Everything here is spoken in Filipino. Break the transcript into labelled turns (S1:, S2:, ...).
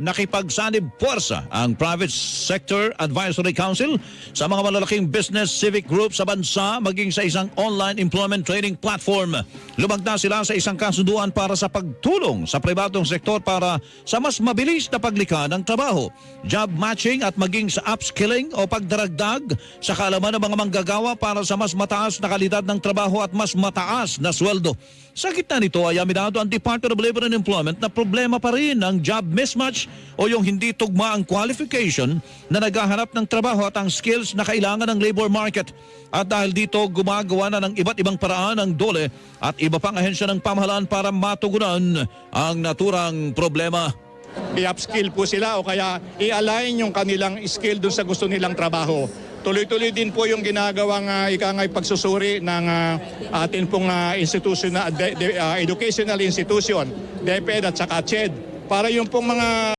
S1: nakipagsanib puwersa ang Private Sector Advisory Council sa mga malalaking business civic group sa bansa maging sa isang online employment training platform. Lumagda sila sa isang kasunduan para sa pagtulong sa pribadong sektor para sa mas mabilis na paglikha ng trabaho, job matching at maging sa upskilling o pagdaragdag sa kaalaman ng mga manggagawa para sa mas mataas na kalidad ng trabaho at mas mataas na sweldo. Sa gitna nito ay aminado ang Department of Labor and Employment na problema pa rin ang job mismatch o yung hindi tugma ang qualification na naghahanap ng trabaho at ang skills na kailangan ng labor market. At dahil dito gumagawa na ng iba't ibang paraan ang DOLE at iba pang ahensya ng pamahalaan para matugunan ang naturang problema.
S2: i-upskill po sila o kaya i-align yung kanilang skill dun sa gusto nilang trabaho. Tuloy-tuloy din po yung ginagawang uh, ikangay pagsusuri ng ah, atin pong ah, institutional, de- de- ah, educational institution, DepEd at saka CHED para yung pong mga